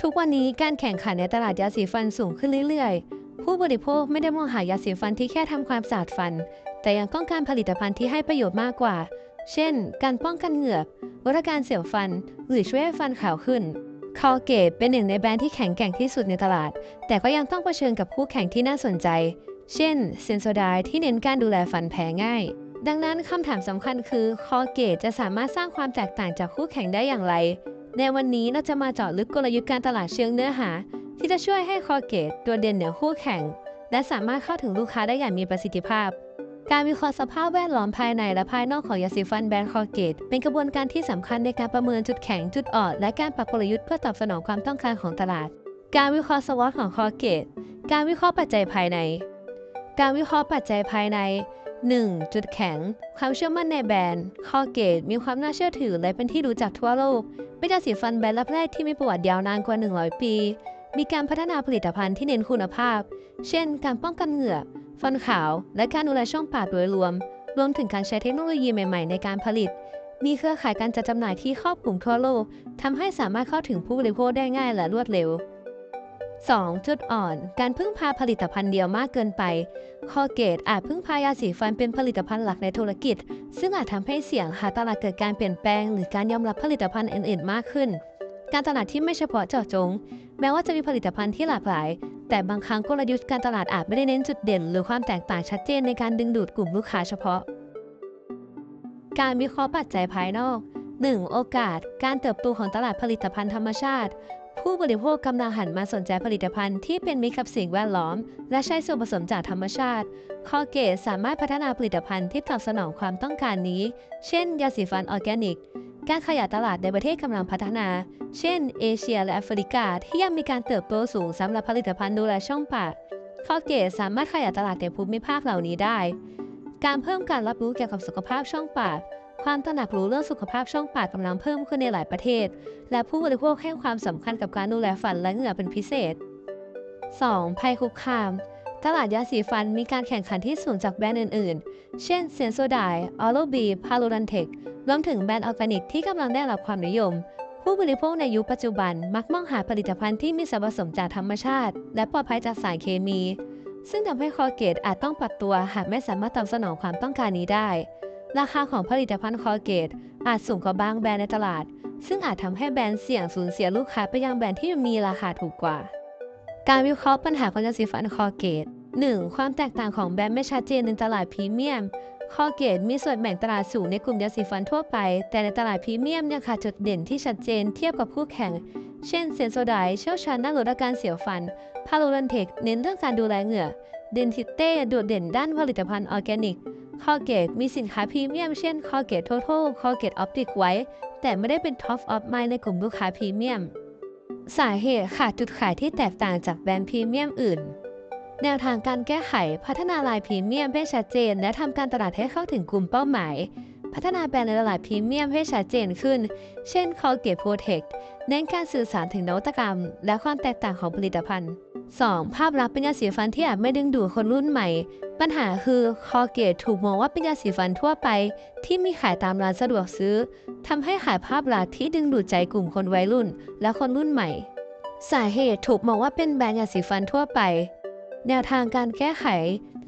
ทุกวันนี้การแข่งขันในตลาดยาสีฟันสูงขึ้นเรื่อยๆ ผู้บริโภคไม่ได้มองหายาสีฟันที่แค่ทำความสะอาดฟัน แต่ยังต้องการผลิตภัณฑ์ที่ให้ประโยชน์มากกว่า เช่น การป้องกันเหงือกลดอาการเสียวฟัน หรือช่วยให้ฟันขาวขึ้นคอเกตเป็นหนึ่งในแบรนด์ที่แข็งแกร่งที่สุดในตลาด แต่ก็ยังต้องเผชิญกับคู่แข่งที่น่าสนใจ เช่น เซนโซไดที่เน้นการดูแลฟันแพ้ง่าย ดังนั้นคำถามสำคัญคือคอเกตจะสามารถสร้างความแตกต่างจากคู่แข่งได้อย่างไร ในวันนี้เราจะมาเจาะลึกกลยุทธ์การตลาดเชิงเนื้อหา ที่จะช่วยให้คอเกตตัวเด่นเหนือคู่แข่ง และสามารถเข้าถึงลูกค้าได้อย่างมีประสิทธิภาพ การวิเคราะห์สภาพแวดล้อมภายในและภายนอกของยาสีฟันแบรนด์คอเกตเป็นกระบวนการที่สำคัญในการประเมินจุดแข็งจุดอ่อนและการปรับกลยุทธ์เพื่อตอบสนองความต้องการของตลาด การวิเคราะห์สวอตของคอเกตการวิเคราะห์ปัจจัยภายใน การวิเคราะห์ปัจจัยภายใน 1. จุดแข็ง ความเชื่อมั่นในแบรนด์คอเกตมีความน่าเชื่อถือและเป็นที่รู้จักทั่วโลก เป็นยาสีฟันแบรนด์แรกที่มีประวัติยาวนานกว่า 100 ปี มีการพัฒนาผลิตภัณฑ์ที่เน้นคุณภาพ เช่น การป้องกันเหงือก ฟันขาว และการดูแลช่องปากโดยรวม รวมถึงการใช้เทคโนโลยีใหม่ ๆ ในการผลิต มีเครือข่ายการจัดจำหน่ายที่ครอบคลุมทั่วโลกทำให้สามารถเข้าถึงผู้บริโภคได้ง่ายและรวดเร็ว 2. จุดอ่อน การพึ่งพาผลิตภัณฑ์เดียวมากเกินไป คอเกตอาจพึ่งพายาสีฟันเป็นผลิตภัณฑ์หลักในธุรกิจ ซึ่งอาจทำให้เสี่ยงหากตลาดเกิดการเปลี่ยนแปลง หรือการยอมรับผลิตภัณฑ์อื่นๆ มากขึ้น การตลาดที่ไม่เฉพาะเจาะจง แม้ว่าจะมีผลิตภัณฑ์ที่หลากหลาย แต่บางครั้งกลยุทธ์การตลาดอาจไม่ได้เน้นจุดเด่น หรือความแตกต่างชัดเจนในการดึงดูดกลุ่มลูกค้าเฉพาะ การวิเคราะห์ปัจจัยภายนอก 1. โอกาส การเติบโตของตลาดผลิตภัณฑ์ธรรมชาติ ผู้บริโภคกำลังหันมาสนใจผลิตภัณฑ์ที่เป็นมิตรกับสิ่งแวดล้อม และใช้ส่วนผสมจากธรรมชาติคอเกตสามารถพัฒนาผลิตภัณฑ์ที่ตอบสนองความต้องการนี้ เช่น ยาสีฟันออร์แกนิก การขยายตลาดในประเทศกำลังพัฒนา เช่น เอเชียและแอฟริกา ที่ยังมีการเติบโตสูงสำหรับผลิตภัณฑ์ดูแลช่องปากคอเกตสามารถขยายตลาดในภูมิภาคเหล่านี้ได้ การเพิ่มการรับรู้เกี่ยวกับสุขภาพช่องปาก ความตระหนักรู้เรื่องสุขภาพช่องปากกำลังเพิ่มขึ้นในหลายประเทศ และผู้บริโภคให้ความสำคัญกับการดูแลฟันและเหงื่อเป็นพิเศษ 2. ภัยคุกคาม ตลาดยาสีฟันมีการแข่งขันที่สูงจากแบรนด์อื่น ๆ เช่นเซนโซไดออโลบีพาโลดันเทครวมถึงแบรนด์ออร์แกนิกที่กำลังได้รับความนิยม ผู้บริโภคในยุคปัจจุบันมักมองหาผลิตภัณฑ์ที่มีส่วนผสมจากธรรมชาติ และปลอดภัยจากสารเคมี ซึ่งทำให้คอเกตอาจต้องปรับตัวหากไม่สามารถตอบสนองความต้องการนี้ได้ ราคาของผลิตภัณฑ์คอเกตอาจสูงกว่าบางแบรนด์ในตลาด ซึ่งอาจทำให้แบรนด์เสี่ยงสูญเสียลูกค้าไปยังแบรนด์ที่มีราคาถูกกว่า การวิเคราะห์ปัญหาของยาสีฟันคอเกต 1. ความแตกต่างของแบรนด์ไม่ชัดเจนในตลาดพรีเมียมคอเกตมีส่วนแบ่งตลาดสูงในกลุ่มยาสีฟันทั่วไป แต่ในตลาดพรีเมียมยังขาดจุดเด่นที่ชัดเจนเทียบกับคู่แข่ง เช่นเซนโซไดเชี่ยวชาญด้านลดอาการเสียวฟัน พาโลลันเทคเน้นเรื่องการดูแลเหงื่อเดนทิเต้โดดเด่นด้านผลิตภัณฑ์ออร์แกนิก คอเกตมีสินค้าพรีเมียมเช่นคอเกต o ท a l คอเกตออปติกไว้ แต่ไม่ได้เป็นท็อปออฟไมในกลุ่มลูกค้าพรีเมียม สาเหตุขาดจุดขายที่แตกต่างจากแบรนด์พรีเมียมอื่น แนวทางการแก้ไขพัฒนาลายพรีเมียมให้ชัดเจน และทำการตลาดให้เข้าถึงกลุ่มเป้าหมาย พัฒนาแบรนด์ในตลาดพรีเมียมให้ชัดเจนขึ้น เช่น Colgate Protect เน้นการสื่อสารถึงนวัตกรรม และความแตกต่างของผลิตภัณฑ์ 2. ภาพลักษณ์เป็นยาสีฟันที่อาจไม่ดึงดูดคนรุ่นใหม่ ปัญหาคือ Colgate ถูกมองว่าเป็นยาสีฟันทั่วไป ที่มีขายตามร้านสะดวกซื้อทำให้ขายภาพลักษณ์ที่ดึงดูดใจกลุ่มคนวัยรุ่น และคนรุ่นใหม่ สาเหตุถูกมองว่าเป็นแบรนด์ยาสีฟันทั่วไป แนวทางการแก้ไข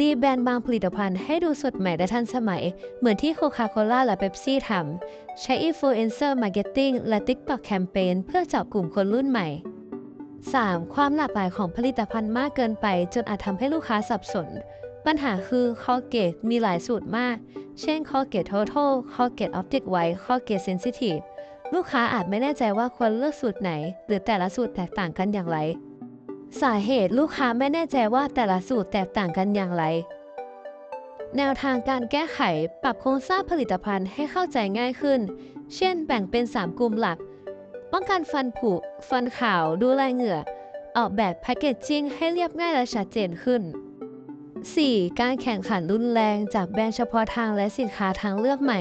รีแบรนด์บางผลิตภัณฑ์ให้ดูสดใหม่และทันสมัย เหมือนที่โคคาโคล่าและเบปซี่ทำ ใช้อินฟลูเอนเซอร์มาร์เก็ตติ้งและ TikTok แคมเปญเพื่อจาะกลุ่มคนรุ่นใหม่ 3. ความหลากหลายของผลิตภัณฑ์มากเกินไป จนอาจทำให้ลูกค้าสับสน ปัญหาคือคอเกตมีหลายสูตรมาก เช่นคอเกต Total คอเกต Optic White คอเกต Sensitive ลูกค้าอาจไม่แน่ใจว่าควรเลือกสูตรไหน หรือแต่ละสูตรแตกต่างกันอย่างไร สาเหตุลูกค้าไม่แน่ใจว่าแต่ละสูตรแตกต่างกันอย่างไร แนวทางการแก้ไขปรับโครงสร้างผลิตภัณฑ์ให้เข้าใจง่ายขึ้น เช่น แบ่งเป็น 3 กลุ่มหลัก ป้องกันฟันผุ ฟันขาว ดูแลเหงื่อ ออกแบบแพคเกจจิ้งให้เรียบง่ายและชัดเจนขึ้น 4. การแข่งขันรุนแรงจากแบรนด์เฉพาะทางและสินค้าทางเลือกใหม่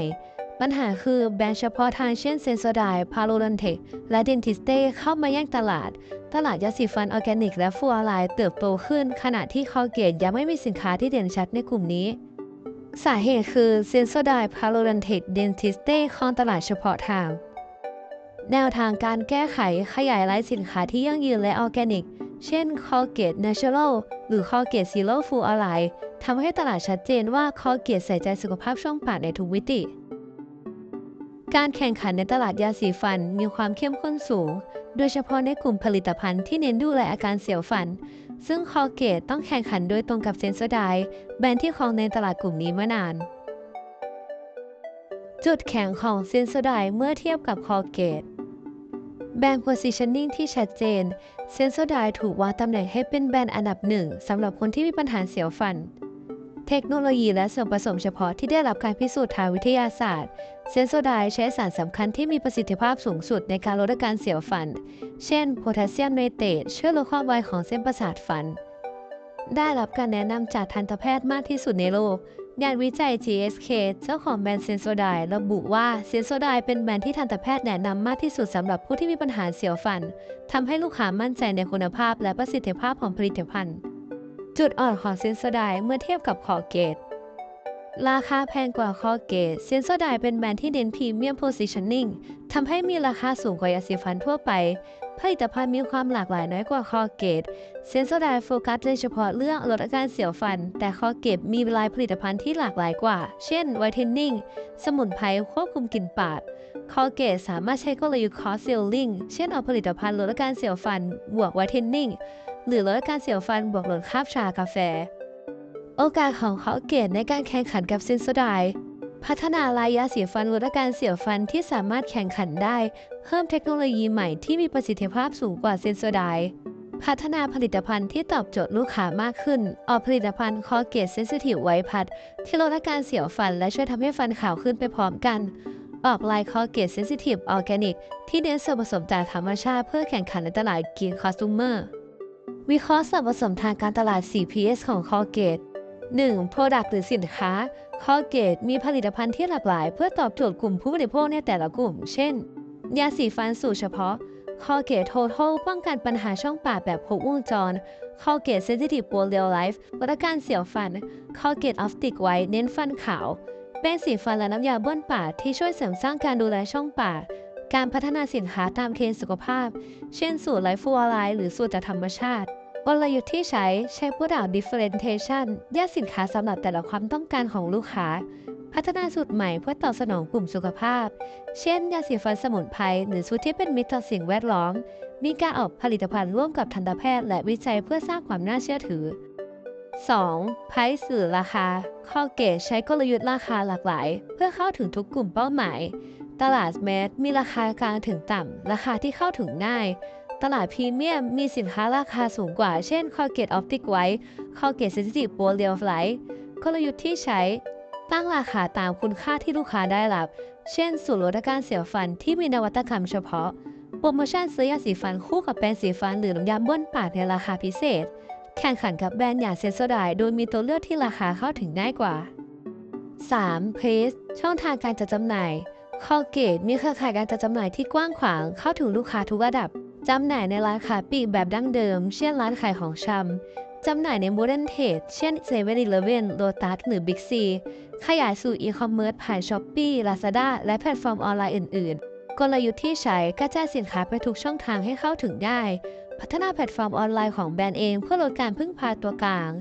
ปัญหาคือแบรนด์เฉพาะทางเช่นเซนโซไดพาโลลันเทคและเดนทิสเต้เข้ามาแย่งตลาด ตลาดยาสีฟันออร์แกนิก และฟูออไลน์เติบโตขึ้น ขณะที่คอเกตยังไม่มีสินค้าที่เด่นชัดในกลุ่มนี้ สาเหตุคือเซนโซไดพาโลลันเทคเดนทิสเต้ครองตลาดเฉพาะทาง แนวทางการแก้ไขขยายรายสินค้าที่ยั่งยืนและออร์แกนิก เช่น Colgate Natural หรือ Colgate Zero Fluoride ทำให้ตลาดชัดเจนว่า Colgate ใส่ใจสุขภาพช่องปากในทุกวิติ การแข่งขันในตลาดยาสีฟันมีความเข้มข้นสูง โดยเฉพาะในกลุ่มผลิตภัณฑ์ที่เน้นดูแลอาการเสียวฟัน ซึ่ง Colgate ต้องแข่งขันโดยตรงกับ Sensodyne แบรนด์ที่ครองในตลาดกลุ่มนี้มานาน จุดแข็งของ Sensodyne เมื่อเทียบกับ Colgate แบรนด์ positioning ที่ชัดเจน Sensodyne ถูกวางตำแหน่งให้เป็นแบรนด์อันดับหนึ่งสำหรับคนที่มีปัญหาเสียวฟัน เทคโนโลยีและส่วนผสมเฉพาะที่ได้รับการพิสูจน์ทางวิทยาศาสตร์ Sensodyne ใช้สารสำคัญที่มีประสิทธิภาพสูงสุดในการลดอาการเสียวฟัน เช่นโพแทสเซียมไนเตรตช่วยลดความไวของเส้นประสาทฟัน ได้รับการแนะนำจากทันตแพทย์มากที่สุดในโลกงานวิจัย GSK เจ้าของแบรนด์เซนโซไดระบุว่าเซนโซไดเป็นแบรนด์ที่ทันตแพทย์แนะนำมากที่สุดสำหรับผู้ที่มีปัญหาเสียวฟันทำให้ลูกค้ามั่นใจในคุณภาพและประสิทธิภาพของผลิตภัณฑ์ จุดอ่อนของเซนโซไดเมื่อเทียบกับคอเกต ราคาแพงกว่าคอเกตเซนโซไดเป็นแบรนด์ที่เน้นพรีเมียมโพซิชันนิ่งทำให้มีราคาสูงกว่ายาสีฟันทั่วไป ผลิตภัณฑ์มีความหลากหลายน้อยกว่าคอเกตเซนโซไดโฟกัสโดยเฉพาะเรื่องลดอาการเสียวฟัน แต่คอเกตมีลายผลิตภัณฑ์ที่หลากหลายกว่า เช่นไวท์เทนนิ่งสมุนไพรควบคุมกลิ่นปากคอเกตสามารถใช้กลยุทธ์คอสเซลลิงเช่นเอาผลิตภัณฑ์ลดอาการเสียวฟันบวกไวท์เทนนิ่ง หรือลดการเสียวฟันบวกลดคาบชากาแฟ โอกาสของคอเกตในการแข่งขันกับเซนโซไดพัฒนาลายยาเสียฟันลดอาการเสียฟันที่สามารถแข่งขันได้ เพิ่มเทคโนโลยีใหม่ที่มีประสิทธิภาพสูงกว่าเซนโซไดพัฒนาผลิตภัณฑ์ที่ตอบโจทย์ลูกค้ามากขึ้น ออกผลิตภัณฑ์คอเกตเซนซิทีฟไวพัดที่ลดอาการเสียวฟันและช่วยทำให้ฟันขาวขึ้นไปพร้อมกัน ออกลายคอเกตเซนซิทีฟออร์แกนิกที่เน้นส่วนผสมจากธรรมชาติเพื่อแข่งขันในตลาดกินคอสตูเมอร์ วิเคราะห์ส่วนผสมทางการตลาด 4PS ของคอเกต 1. Product หรือสินค้า Colgate มีผลิตภัณฑ์ที่หลากหลาย เพื่อตอบโจทย์กลุ่มผู้บริโภคในแต่ละกลุ่ม เช่น ยาสีฟันสูตรเฉพาะ Colgate Total ป้องกันปัญหาช่องปากแบบครบวงจร Colgate Sensitive Pro Real Life ลดอาการเสียวฟัน Colgate Optic White เน้นฟันขาวแป้งสีฟันและน้ำยาบ้วนปากที่ช่วยเสริมสร้างการดูแลช่องปากการพัฒนาสินค้าตามเทรนด์สุขภาพ เช่นสูตรไลฟ์ฟูอไลหรือสูตรจากธรรมชาติ กลยุทธ์ที่ใช้ใช้ Product Differentiation แยกสินค้าสำหรับแต่ละความต้องการของลูกค้า พัฒนาสูตรใหม่เพื่อตอบสนองกลุ่มสุขภาพ เช่น ยาสีฟันสมุนไพรหรือสูตรที่เป็นมิตรต่อสิ่งแวดล้อม มีการออกผลิตภัณฑ์ร่วมกับทันตแพทย์ และวิจัยเพื่อสร้างความน่าเชื่อถือ 2. ไพรสื่อราคาคอเกตใช้กลยุทธ์ราคาหลากหลาย เพื่อเข้าถึงทุกกลุ่มเป้าหมาย ตลาดแมสมีราคากลางถึงต่ำ ราคาที่เข้าถึงง่าย ตลาดพรีเมียมมีสินค้าราคาสูงกว่า เช่น Colgate Optic White Colgate Sensitive Pro Real Life กลยุทธ์ที่ใช้ ตั้งราคาตามคุณค่าที่ลูกค้าได้รับ เช่นสูตรลดอาการเสียวฟันที่มีนวัตกรรมเฉพาะ โปรโมชั่นซื้อยาสีฟันคู่กับแปรงสีฟันหรือน้ำยาบ้วนปากในราคาพิเศษ แข่งขันกับแบรนด์อย่างเซนโซไดโดยมีตัวเลือกที่ราคาเข้าถึงง่ายกว่า 3. p r e s ช่องทางการจัดจำหน่าย Colgate มีเครือข่ายการจัดจำหน่ายที่กว้างขวางเข้าถึงลูกค้าทุกระดับ จำหน่ายในร้านขายปลีกแบบดั้งเดิม เช่นร้านขายของชำ จำหน่ายใน Modern Trade เช่น7 e เ e ่ e อ Lotus หรือ Big C ขยายสู่อีคอมเมิร์ซผ่าน Shopee Lazada และแพลตฟอร์มออนไลน์อื่น ๆ กลยุทธ์ที่ใช้กระจายสินค้าไปทุกช่องทางให้เข้าถึงได้ พัฒนาแพลตฟอร์มออนไลน์ของแบรนด์เองเพื่อลดการพึ่งพาตัวกลาง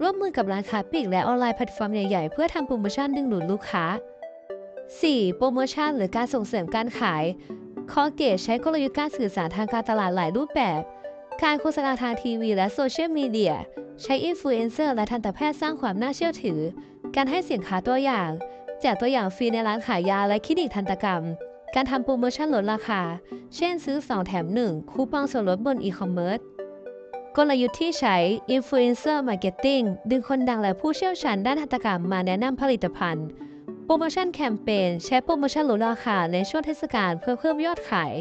ร่วมมือกับร้านค้าปลีกและออนไลน์แพลตฟอร์มใหญ่ ๆ เพื่อทำโปรโมชั่นดึงดูดลูกค้า 4. โปรโมชั่นหรือการส่งเสริมการขาย คอเกตใช้กลยุทธ์การสื่อสารทางการตลาดหลายรูปแบบ การโฆษณาทางทีวีและโซเชียลมีเดีย ใช้อินฟลูเอนเซอร์และทันตแพทย์สร้างความน่าเชื่อถือ การให้สินค้าตัวอย่าง แจกตัวอย่างฟรีในร้านขายยาและคลินิกทันตกรรม การทำโปรโมชั่นลดราคา เช่นซื้อ 2 แถม 1 คูปองส่วนลดบนอีคอมเมิร์ซกลยุทธ์ที่ใช้ Influencer Marketing ดึงคนดังและผู้เชี่ยวชาญด้านทันตกรรมมาแนะนำผลิตภัณฑ์ โปรโมชั่นแคมเปญใช้โปรโมชั่นลดราคาในช่วงเทศกาลเพื่อเพิ่มยอดขาย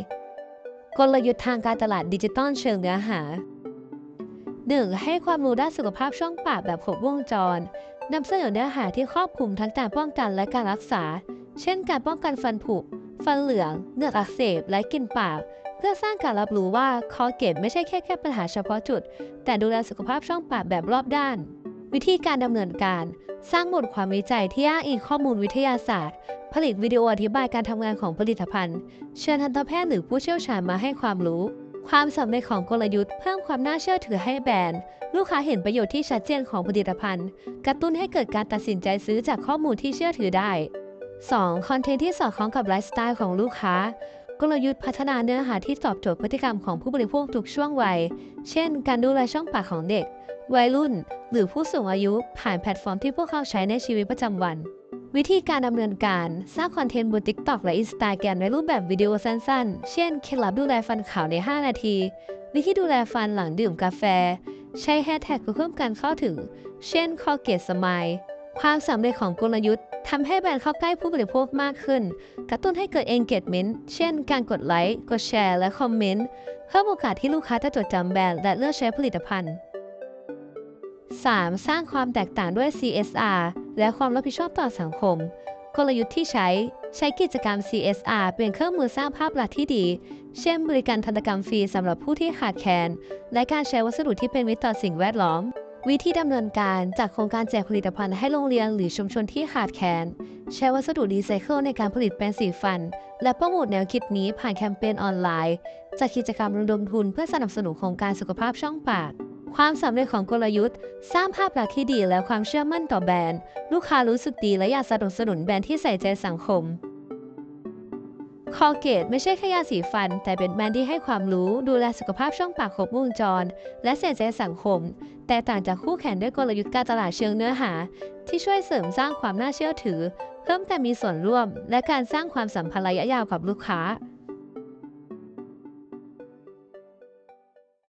กลยุทธ์ทางการตลาดดิจิตอลเชิงเนื้อหา 1. ให้ความรู้ด้านสุขภาพช่องปากแบบครบวงจรนำเสนอเนื้อหาที่ครอบคลุมทั้งการป้องกันและการรักษา เช่น การป้องกันฟันผุ ฟันเหลืองเหงืออักเสบ และกลิ่นปาก เพื่อสร้างการรับรู้ว่าคอเกตไม่ใช่แค่แค่ปัญหาเฉพาะจุด แต่ดูแลสุขภาพช่องปากแบบรอบด้าน วิธีการดำเนินการ สร้างบทความวิจัยที่อ้างอิงข้อมูลวิทยาศาสตร์ ผลิตวิดีโออธิบายการทำงานของผลิตภัณฑ์ เชิญทันตแพทย์หรือผู้เชี่ยวชาญมาให้ความรู้ ความสำเร็จของกลยุทธ์ เพิ่มความน่าเชื่อถือให้แบรนด์ ลูกค้าเห็นประโยชน์ที่ชัดเจนของผลิตภัณฑ์ กระตุ้นให้เกิดการตัดสินใจซื้อจากข้อมูลที่เชื่อถือได้ 2. คอนเทนต์ที่สอดคล้องกับไลฟ์สไตล์ของลูกค้ากลยุทธ์พัฒนาเนื้อหาที่ตอบโจทย์พฤติกรรมของผู้บริโภคทุกช่วงวัย เช่น การดูแลช่องปากของเด็ก วัยรุ่น หรือผู้สูงอายุผ่านแพลตฟอร์มที่พวกเขาใช้ในชีวิตประจำวัน วิธีการดำเนินการสร้างคอนเทนต์บน TikTok และ Instagram ในรูปแบบวิดีโอสั้นๆ เช่นเคล็ดลับดูแลฟันขาวใน 5 นาที วิธีดูแลฟันหลังดื่มกาแฟ ใช้แฮชแท็กเพื่อเพิ่มการเข้าถึง เช่นคอเกตสมายความสำเร็จของกลยุทธ์ทำให้แบรนด์เข้าใกล้ผู้บริโภคมากขึ้น กระตุ้นให้เกิด engagement เช่น การกดไลค์ กดแชร์ และคอมเมนต์ เพิ่มโอกาสที่ลูกค้าจะจดจำแบรนด์และเลือกใช้ผลิตภัณฑ์ 3. สร้างความแตกต่างด้วย CSR และความรับผิดชอบต่อสังคม กลยุทธ์ที่ใช้ใช้กิจกรรม CSR เป็นเครื่องมือสร้างภาพลักษณ์ที่ดี เช่น บริการทันตกรรมฟรีสำหรับผู้ที่ขาดแคลน และการใช้วัสดุที่เป็นมิตรต่อสิ่งแวดล้อม วิธีดำเนินการจากโครงการแจกผลิตภัณฑ์ให้โรงเรียนหรือชุมชนที่ขาดแคลน ใช้วัสดุรีไซเคิลในการผลิตแปรงสีฟัน และโปรโมทแนวคิดนี้ผ่านแคมเปญออนไลน์จัดกิจกรรมระดมทุนเพื่อสนับสนุนโครงการสุขภาพช่องปาก ความสำเร็จของกลยุทธ์ สร้างภาพลักษณ์ที่ดีและความเชื่อมั่นต่อแบรนด์ ลูกค้ารู้สึกดีและอยากสนับสนุนแบรนด์ที่ใส่ใจสังคมคอเกตไม่ใช่แค่ยาสีฟัน แต่เป็นแบรนด์ที่ให้ความรู้ดูแลสุขภาพช่องปากครบวงจร และใส่ใจสังคม แต่ต่างจากคู่แข่งด้วยกลยุทธ์การตลาดเชิงเนื้อหา ที่ช่วยเสริมสร้างความน่าเชื่อถือ เพิ่มการมีส่วนร่วม และการสร้างความสัมพันธ์ระยะยาวกับลูกค้า